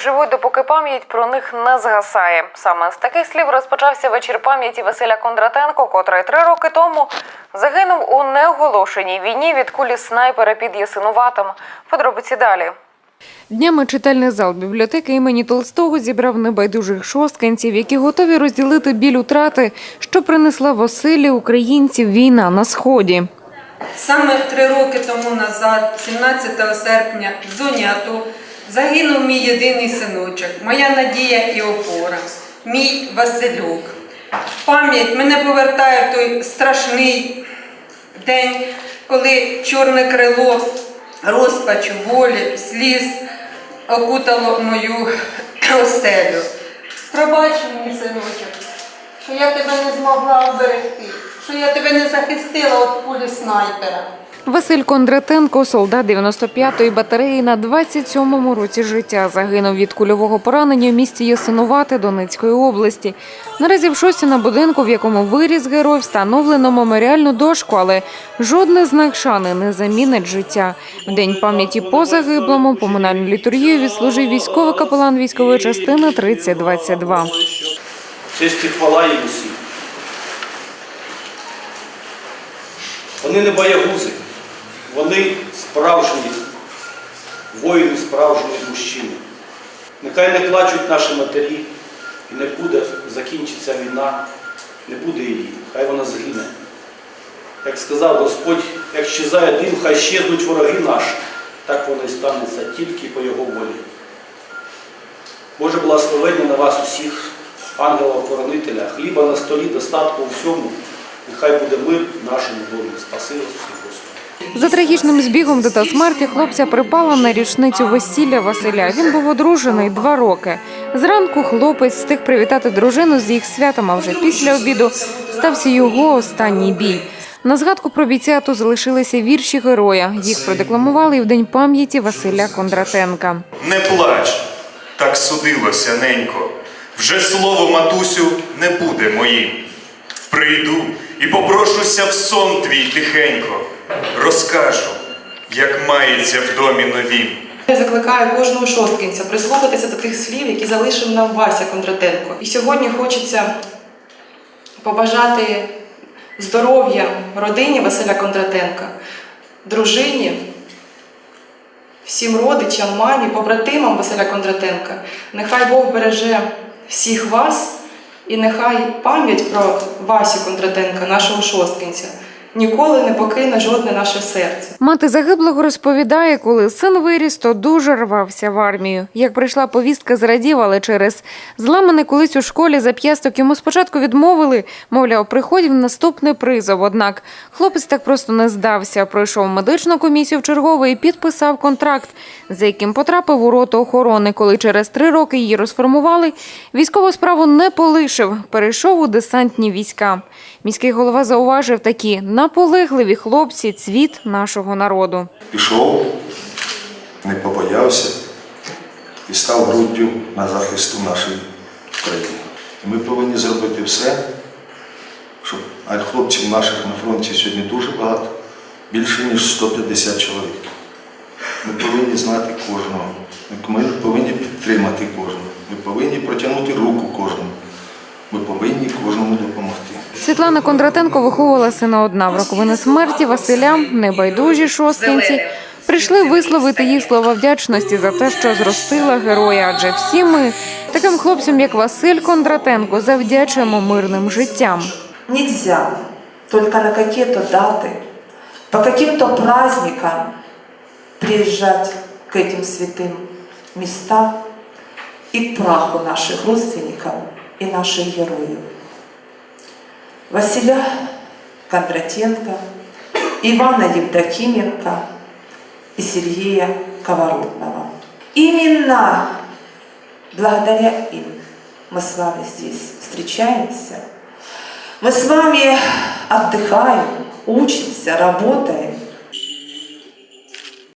живуть, допоки пам'ять про них не згасає. Саме з таких слів розпочався вечір пам'яті Василя Кондратенко, котрий три роки тому загинув у неоголошеній війні від кулі снайпера під Ясинуватом. Подробиці далі. Днями читальний зал бібліотеки імені Толстого зібрав небайдужих шосткинців, які готові розділити біль утрати, що принесла в оселі українців війна на сході. Саме три роки тому назад, 17 серпня, в зоні АТО загинув мій єдиний синочок, моя надія і опора, мій Василюк. Пам'ять мене повертає в той страшний день, коли чорне крило розпачу, болі, сліз окутало мою оселю. Пробач мені, синочок, що я тебе не змогла вберегти, що я тебе не захистила від пулі снайпера. Василь Кондратенко, солдат 95-ї батареї на 27-му році життя, загинув від кульового поранення в місті Ясинувате Донецької області. Наразі в шості на будинку, в якому виріс герой, встановлено меморіальну дошку, але жодний знак шани не замінить життя. В день пам'яті по загиблому поминальну літургію відслужив військовий капелан військової частини 3022. Честь і хвала. Вони не боягузи, вони справжні воїни, справжні мужчини. Нехай не плачуть наші матері, і не буде закінчиться війна, не буде її, хай вона згине. Як сказав Господь, як щезає дим, хай щезнуть вороги наші, так воно і станеться тільки по Його волі. Боже благословення на вас усіх, ангела-охоронителя, хліба на столі, достатку у всьому. Нехай буде мир нашому домі. Спасибо всіх Господи. За трагічним збігом дата смерті хлопця припала на річницю весілля Василя. Він був одружений два роки. Зранку хлопець встиг привітати дружину з їх святом, а вже після обіду стався його останній бій. На згадку про бійця АТО залишилися вірші героя. Їх продекламували і в день пам'яті Василя Кондратенка. Не плач, так судилося, ненько. Вже слово, матусю, не буде моїм. Прийду і попрошуся в сон твій тихенько. Розкажу, як мається в домі новім. Я закликаю кожного шосткинця прислухатися до тих слів, які залишив нам Вася Кондратенко. І сьогодні хочеться побажати здоров'я родині Василя Кондратенка, дружині, всім родичам, мамі, побратимам Василя Кондратенка. Нехай Бог береже всіх вас і нехай пам'ять про Васю Кондратенка, нашого шосткинця, ніколи не покине жодне наше серце. Мати загиблого розповідає, коли син виріс, то дуже рвався в армію. Як прийшла повістка, зрадів, але через зламане колись у школі зап'ясток йому спочатку відмовили, мовляв, приходів наступний призов. Однак хлопець так просто не здався. Пройшов медичну комісію в черговий і підписав контракт, за яким потрапив у роту охорони. Коли через три роки її розформували, військову справу не полишив, перейшов у десантні війська. Міський голова зауважив такі наполегливі хлопці цвіт нашого народу. пішов, не побоявся і став груддю на захисту нашої країни. Ми повинні зробити все, щоб хлопців наших на фронті сьогодні дуже багато, більше ніж 150 чоловік. Ми повинні знати кожного. Ми повинні підтримати кожного. Ми повинні протягнути руку кожному. Ми повинні кожному допомогти. Світлана Кондратенко виховувала сина одна в роковини смерті Василя, небайдужі шосткинці. Прийшли висловити їй слова вдячності за те, що зростила героя. Адже всі ми таким хлопцям, як Василь Кондратенко, завдячуємо мирним життям. Нельзя только на какие-то даты, по каким-то праздникам приезжать к этим святым местам и к праху наших родственников И наших героев. Василя Кондратенко, Ивана Евдокименко и Сергея Коворотного. Именно благодаря им мы с вами здесь встречаемся – мы с вами отдыхаем, учимся, работаем.